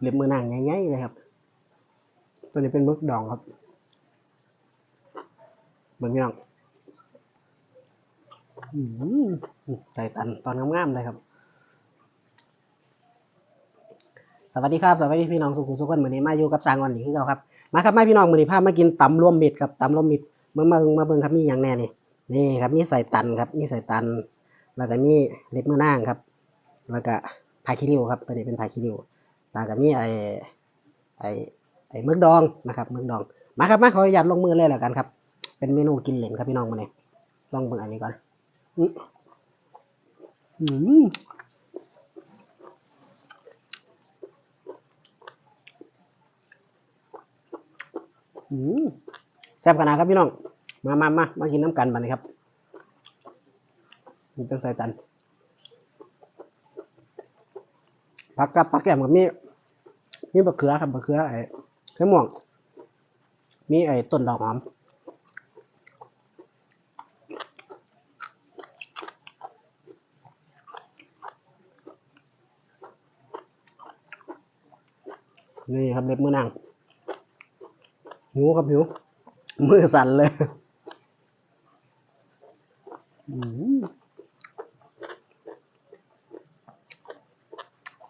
เล็บมือนางใหญ่ๆเลยครับ ตัวนี้เป็นมึกดองครับเบิ่งพี่น้องใส่ตันตอนงามๆเลยครับ สวัสดีครับ สวัสดีพี่น้องสุขุมสุขคนเหมือนี้มาอยู่กับจางอ่อนนี่คือเราครับ มาครับมาพี่น้องมือนี้พามากินตำรวมมิตรครับตำรวมมิตรเมื่อมาเบิ่งมาเบิ่งครับมีอย่างแน่นี่นี่ครับมีใส่ตันครับมีใส่ตัน แล้วก็มีเล็บมือนางครับ แล้วก็พาคิริวครับตัวนี้เป็นพาคิริว แล้วก็มีไอ้ไอ้ไอ้มึกดองนะครับมึกดอง มาครับมาขออนุญาตลงมือเลยแล้วกันครับ เป็นเมนูกินเหลนครับพี่น้องมาเนี่ยลองเบิ่งอันนี้ก่อนอืมอืมแซ่บขนาดครับพี่น้อง มามามามากินน้ำกันบัดนี้ครับนี่เป็นไส้ตันผักกับผักแก้มกับมี มีบะเขือครับบะเขือไอ้เขือม่วง มีไอ้ต้นดอกหอมนี่ครับเล็บมือนางหิวครับหิว มือสั่นเลย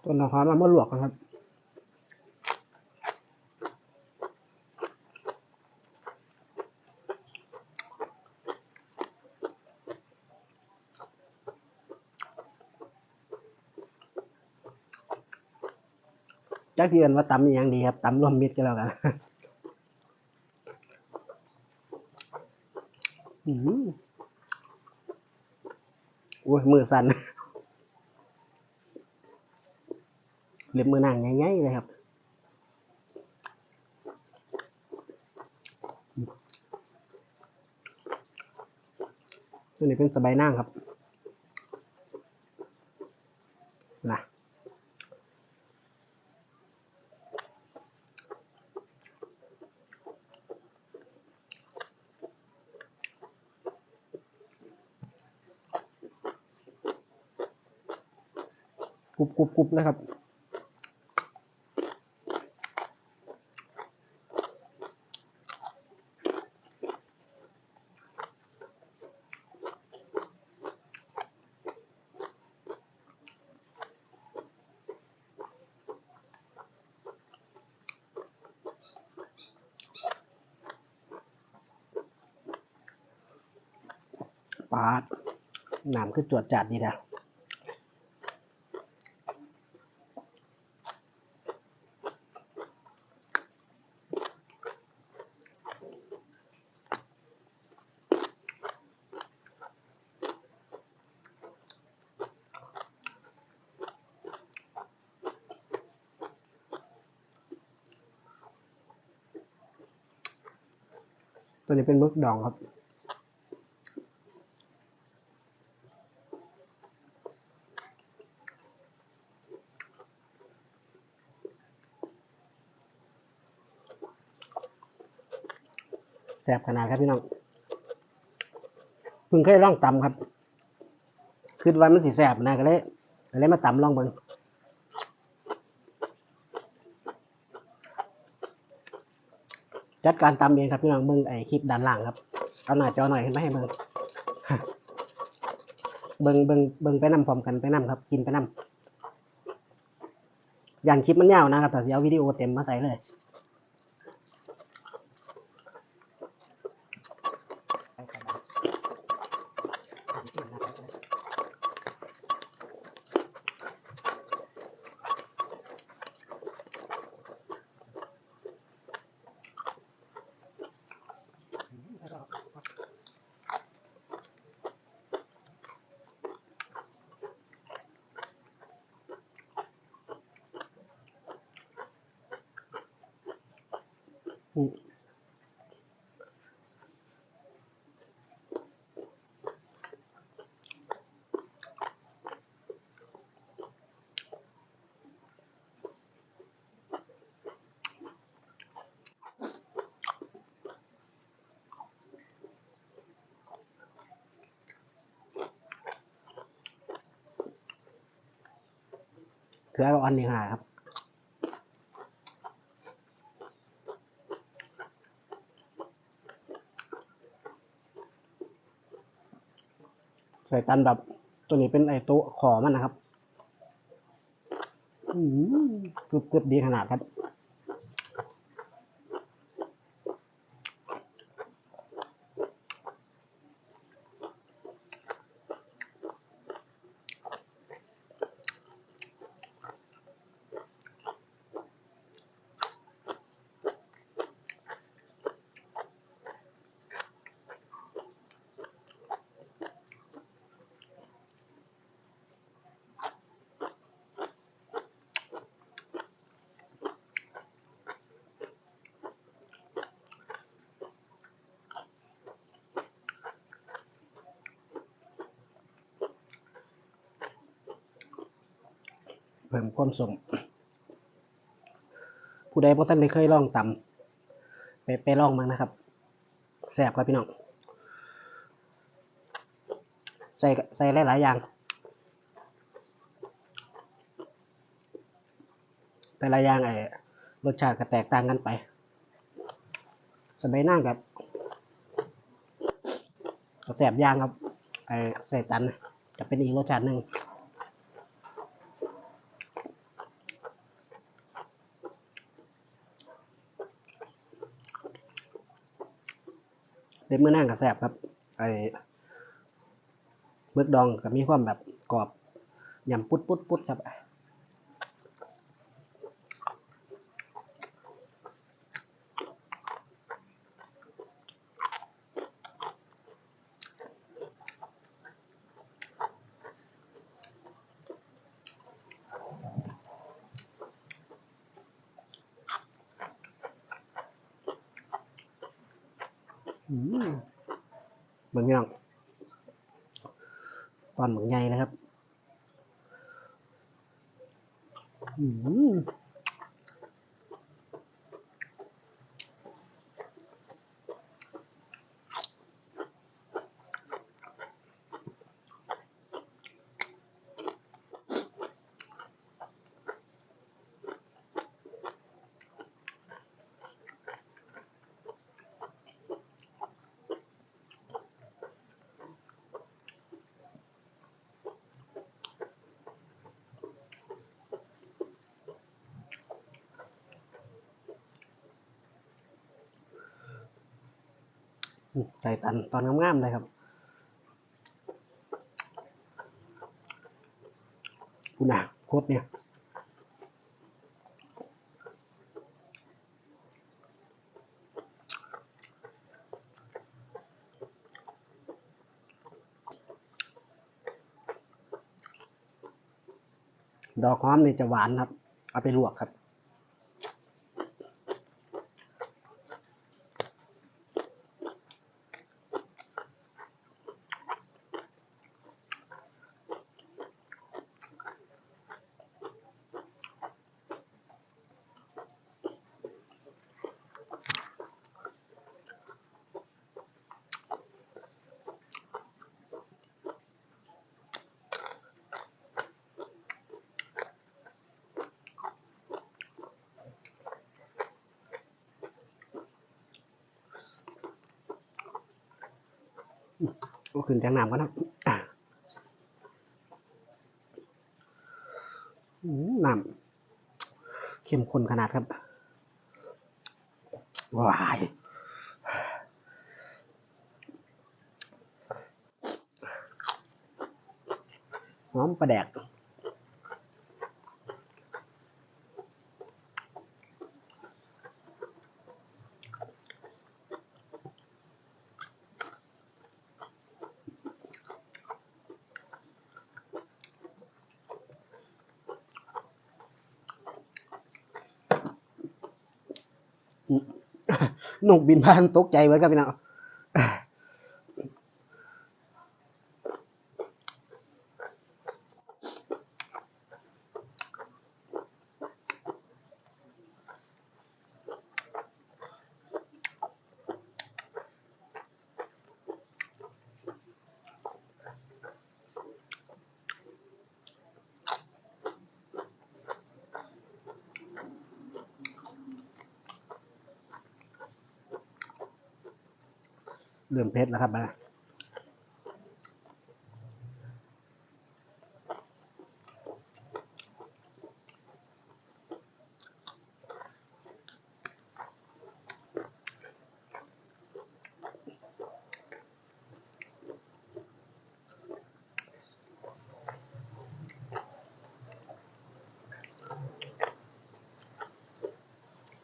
ต้นดอกหอมเอามาลวกกันครับ จักที่เอินว่าตำอหยังดีครับตำรวมมิตรก็แล้วกันอืมโอ้ยมือสั่นเล็บมือนางใหญ่ๆเลยครับตัวนี้เป็นสบายนางครับนะ กรุบกรุบกรุบนะครับ ปาดน้ำคือจวดจัดดีนะ นี้เป็นมึกดองครับ แสบขนาดครับพี่น้องเพิ่งเคยลองตำครับ คือว่ามันสิแสบนะก็เลยก็เลยมาตำลองเบิ่ง จัดการตามเองครับพี่น้องเบิ่งไอคลิปด้านล่างครับเอาหน้าจอหน่อยเห็นไหมให้เบิ่งเบิ่งเบิ่งเบิ่งไปนำพร้อมกันไปนำครับ กินไปนำอย่างคลิปมันยาวนะครับแต่เดี๋ยววิดีโอเต็มมาใส่เลย คือไอออันนี้หาครับใส่ตันแบบตัวนี้เป็นไอตัวขอมันนะครับกึบกึบดีขนาดครับ เพิ่มความสม ผู้ใดบ่ท่านได้เคยลองตำไปไปลองมั้งนะครับแซ่บครับพี่น้องใส่ใส่หลายๆอย่างแต่ละอย่างไอ้รสชาติก็แตกต่างกันไป สมัยนั่งกับแสบย่างครับไอ้ใส่ตันจะเป็นอีกรสชาติหนึ่ง เด็ดมือนั่งกับแสบครับ ไอ้มึกดองกับมีความแบบกรอบยำปุดปุดปุดครับ เหมือนพี่น้องตอนเหมือนไงนะครับ อืม ใส่ตันตอนงามๆเลยครับกูหนาโคตรเนี่ยดอกหอมนี่จะหวานครับ เอาไปลวกครับ ก็ขึ้นจากน้ำกันครับอะน้ำเข้มข้นขนาดครับว้ายหอมประแดก นกบินผ่านตกใจไว้ครับพี่น้อง เรื่องเพชรนะครับนะ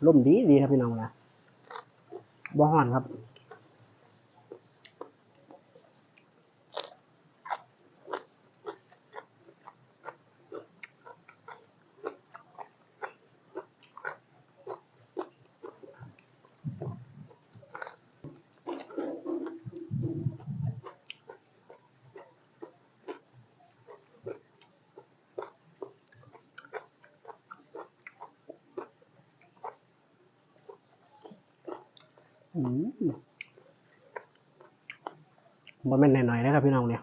ล่มดีดีครับพี่น้องนะบ่ห่อนครับ บ่แม่นหน่อยๆนะครับพี่น้องเนี่ย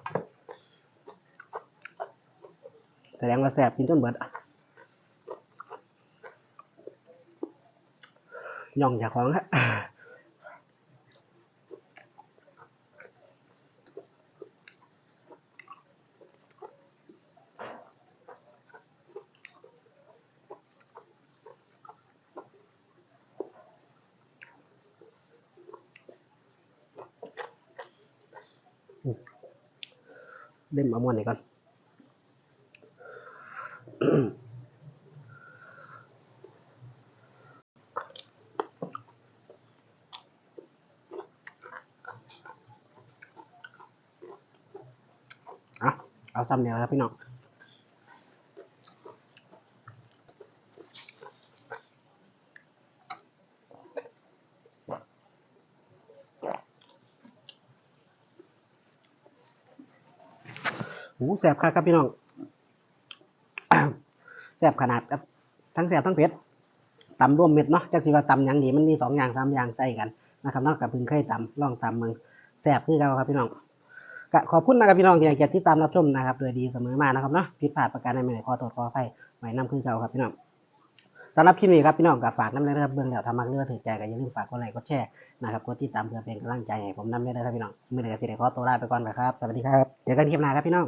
แสดงว่าแสบกินจนเบิดอะย่องจากของฮะ เล่มเอามวนนี่ก่อนเอาเอาซ้ำเนี่ยครับพี่น้อง แสบครับครับพี่น้องแสบขนาดครับ ทั้งแสบทั้งเผ็ดตำร่วมเม็ดเนาะจักสิว่าตำหยังดีมันมีสองอย่างสามอย่างใส่กันนะครับนอกจากพิ่งเคยตำลองตำมึงแสบคือเราครับพี่น้องก็ขอบคุณนะครับพี่น้องที่ให้เกียรติติดตามรับชมนะครับ โดยดีเสมอมานะครับเนาะผิดพลาดประการใดไม่ได้ขอโทษขออภัยไว้นำคือเก่าครับพี่น้องสำหรับคลิปนี้ครับพี่น้องกับฝากน้ำเลยนะครับเบื้องแล้วทำมักเลือถือใจก็อย่าลืมฝากกดไลค์กดแชร์นะครับกดติดตามเพื่อเป็นกำลังใจให้ผมน้ำเลยนะครับพี่น้องไม่ได้ก็สิได้ขอตัวลาไปก่อนนะครับสวัสดีครับเจอกันคลิปหน้าครับพี่น้อง